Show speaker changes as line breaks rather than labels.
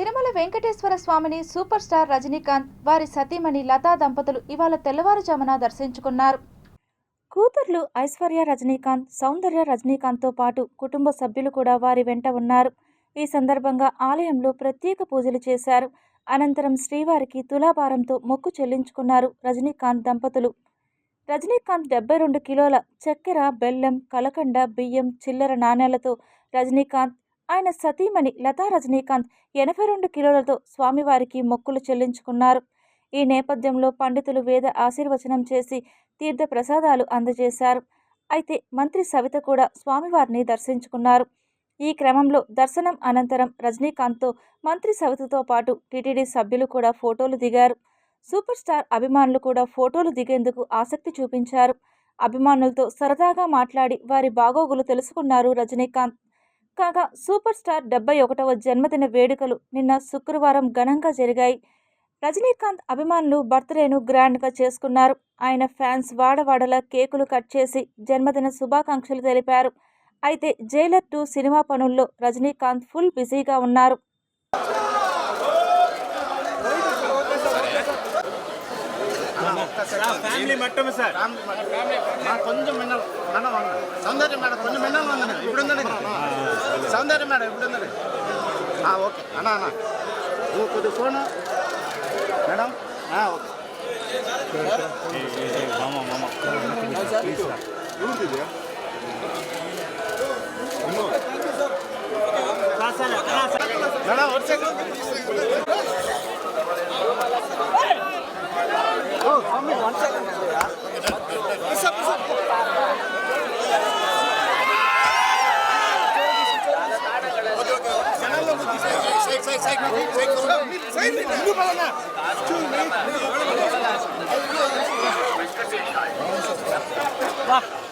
తిరుమల వెంకటేశ్వర స్వామిని super star Rajinikanth వారి సతీమణి లతా దంపతులు ఇవాళ తెల్లవారుజామున దర్శించుకున్నారు. కూతుర్లు ఐశ్వర్య రజనీకాంత్ సౌందర్య రజనీకాంత్తో పాటు కుటుంబ సభ్యులు కూడా వారి వెంట ఉన్నారు. ఈ సందర్భంగా ఆలయంలో ప్రత్యేక పూజలు చేశారు. అనంతరం శ్రీవారికి తులాభారంతో మొక్కు చెల్లించుకున్నారు రజనీకాంత్ దంపతులు. రజనీకాంత్ డెబ్బై రెండు కిలోల చక్కెర బెల్లం కలకండ బియ్యం చిల్లర నాణేలతో రజనీకాంత్ ఆయన సతీమణి లతా రజనీకాంత్ ఎనభై రెండు కిలోలతో స్వామివారికి మొక్కులు చెల్లించుకున్నారు. ఈ నేపథ్యంలో పండితులు వేద ఆశీర్వచనం చేసి తీర్థ ప్రసాదాలు అందజేశారు. అయితే మంత్రి సవిత కూడా స్వామివారిని దర్శించుకున్నారు. ఈ క్రమంలో దర్శనం అనంతరం రజనీకాంత్తో మంత్రి సవితతో పాటు టీటీడీ సభ్యులు కూడా ఫోటోలు దిగారు. సూపర్ స్టార్ అభిమానులు కూడా ఫోటోలు దిగేందుకు ఆసక్తి చూపించారు. అభిమానులతో సరదాగా మాట్లాడి వారి బాగోగులు తెలుసుకున్నారు రజనీకాంత్. కాగా సూపర్ స్టార్ డెబ్బై ఒకటవ జన్మదిన వేడుకలు నిన్న శుక్రవారం ఘనంగా జరిగాయి. రజనీకాంత్ అభిమానులు బర్త్డేను గ్రాండ్గా చేసుకున్నారు. ఆయన ఫ్యాన్స్ వాడవాడలా కేకులు కట్ చేసి జన్మదిన శుభాకాంక్షలు తెలిపారు. అయితే జైలర్ టూ సినిమా పనుల్లో రజనీకాంత్ ఫుల్ బిజీగా ఉన్నారు.
కొంచెం ಸೌಂದರ್ಯ ಮೇಡಮ್ ಇಬ್ಬರಿಂದ ಹಾಂ, ಓಕೆ. ಅಣ್ಣ ಅಣ್ಣ. ನೀವು ಕೊಡಿ ಫೋನು ಮೇಡಮ್, ಹಾಂ, ಓಕೆ.
ಮಾಮ ಮಾಮ
ಇವ್ರದ್ದಿದೆಯಾ ಮೇಡಮ್ Wacht.